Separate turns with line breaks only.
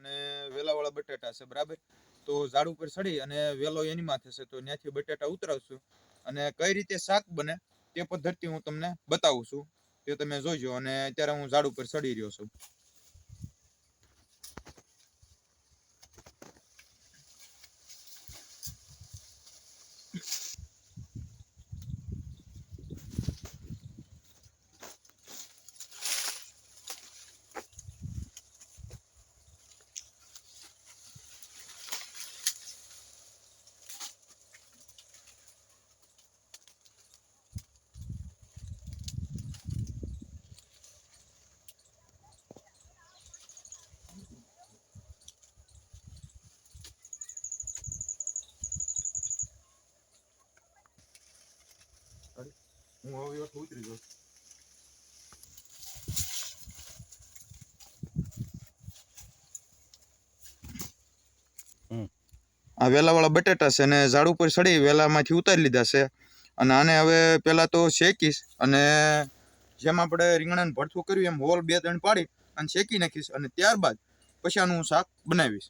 અને વેલાવાળા બટેટા છે, બરાબર? તો ઝાડ ઉપર ચડી અને વેલો એની માથે છે તો ત્યાંથી બટેટા ઉતરાવશું અને કઈ રીતે શાક બને તે પદ્ધતિ હું તમને બતાવું છું, તે તમે જોઈજો અને અત્યારે હું ઝાડ ઉપર ચડી રહ્યો છું. હું હવે હેઠું ઉતરી જાઉં આ વેલાવાળા બટેટા છે ને ઝાડ ઉપર સડી વેલામાંથી ઉતારી લીધા છે. અને આને હવે પહેલાં તો શેકીશ અને જેમ આપણે રીંગણાને ભરથું કર્યું એમ હોલ બે ત્રણ પાડી અને શેકી નાખીશ અને ત્યારબાદ પછી આનું હું શાક બનાવીશ.